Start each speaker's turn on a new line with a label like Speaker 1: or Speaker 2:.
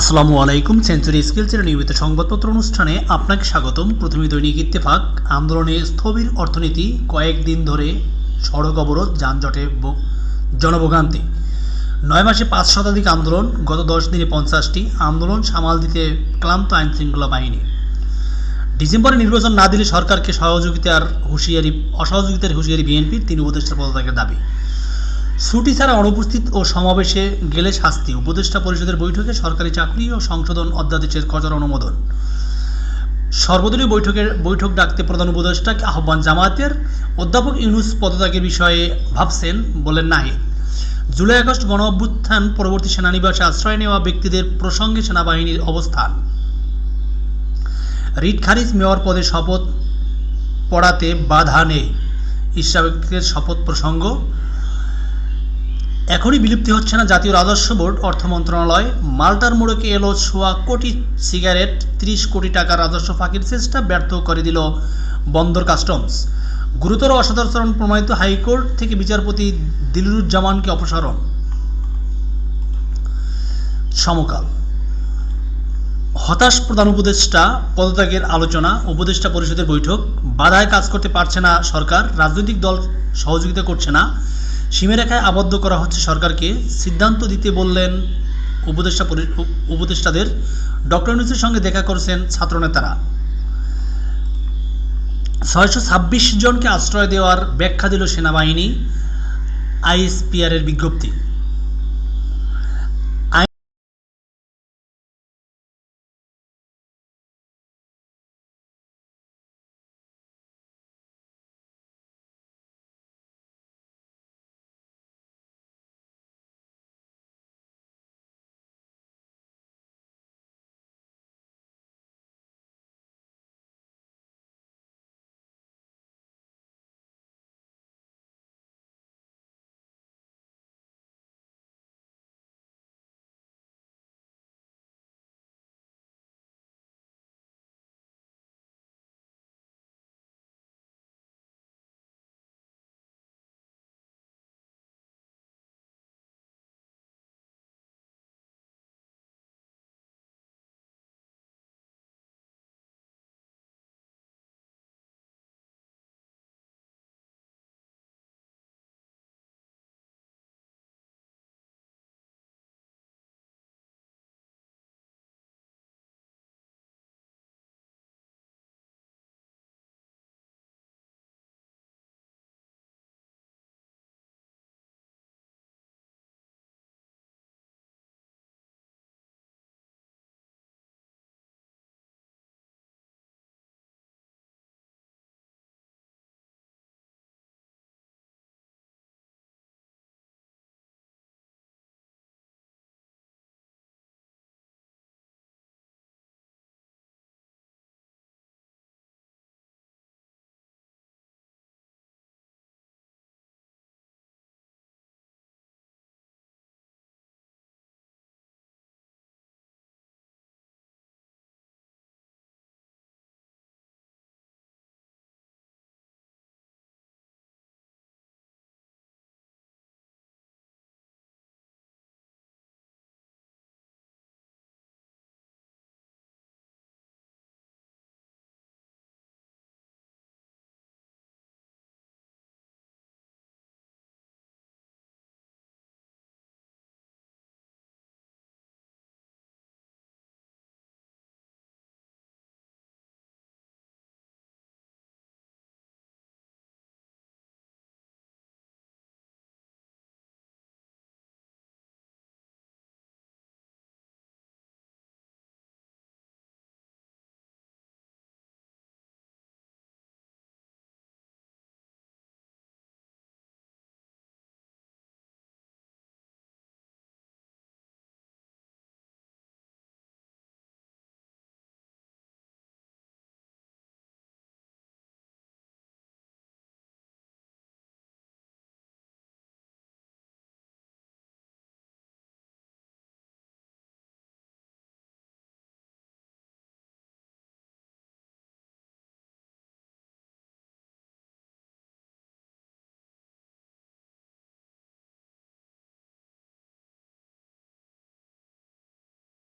Speaker 1: আসসালামু আলাইকুম সেঞ্চুরি স্কিলসের নিয়মিত সংবাদপত্র অনুষ্ঠানে আপনাকে স্বাগতম। প্রথমে দৈনিক ইত্তেফাক। আন্দোলনে স্থবির অর্থনীতি কয়েকদিন ধরে সড়ক অবরোধ, যানজটে জনভোগান্তি। নয় মাসে পাঁচ শতাধিক আন্দোলন, গত দশ দিনে পঞ্চাশটি। আন্দোলন সামাল দিতে ক্লান্ত আইন শৃঙ্খলা বাহিনী। ডিসেম্বরে নির্বাচন না দিলে সরকারকে সহযোগিতার হুঁশিয়ারি অসহযোগিতার হুঁশিয়ারি বিএনপির, তিন উপদেষ্টা পদত্যাগের দাবি। ছুটি ছাড়া অনুপস্থিত ও সমাবেশে গেলে শাস্তি। উপদেষ্টা পরিষদের বৈঠকে সরকারি চাকরি ও সংশোধন অধ্যাদেশের খসড়া অনুমোদন। সর্বদলীয় বৈঠকের বৈঠক ডাকতে প্রধান উপদেষ্টাকে আহ্বান জামায়াতের। অধ্যাপক ইউনুস পদত্যাগের বিষয়ে ভাবছেন বলেন নাহিদ জুলাই আগস্ট গণ অভ্যুত্থান পরবর্তী সেনানিবাসে আশ্রয় নেওয়া ব্যক্তিদের প্রসঙ্গে সেনাবাহিনীর অবস্থান। রিট খারিজ মেয়র পদে শপথ পড়াতে বাধা নেই। ইশরাকের শপথ প্রসঙ্গ এখনই বিলুপ্তি হচ্ছে না জাতীয় রাজস্ব বোর্ড, অর্থ মন্ত্রণালয়। মাল্টার মোড়কে এলো ছোয়া কোটি সিগারেট, ত্রিশ কোটি টাকা রাজস্ব ফাঁকির চেষ্টা ব্যর্থ করে দিল বন্দর কাস্টমস। গুরুতর অসদাচরণ প্রমাণিত হাইকোর্ট থেকে বিচারপতি দিলুরুজ্জামানকে অপসারণ। সমকাল। হতাশ প্রধান উপদেষ্টা, পদত্যাগের আলোচনা, উপদেষ্টা পরিষদের বৈঠক। বাধায় কাজ করতে পারছে না সরকার, রাজনৈতিক দল সহযোগিতা করছে না। সীমারেখায় আবদ্ধ করা হচ্ছে সরকারকে। সিদ্ধান্ত দিতে বললেন উপদেষ্টা উপদেষ্টাদের। ডক্টর ইউনুসের সঙ্গে দেখা করেছেন ছাত্রনেতারা। ছয়শো ছাব্বিশ জনকে আশ্রয় দেওয়ার ব্যাখ্যা দিল সেনাবাহিনী, আইএসপিআরের বিজ্ঞপ্তি।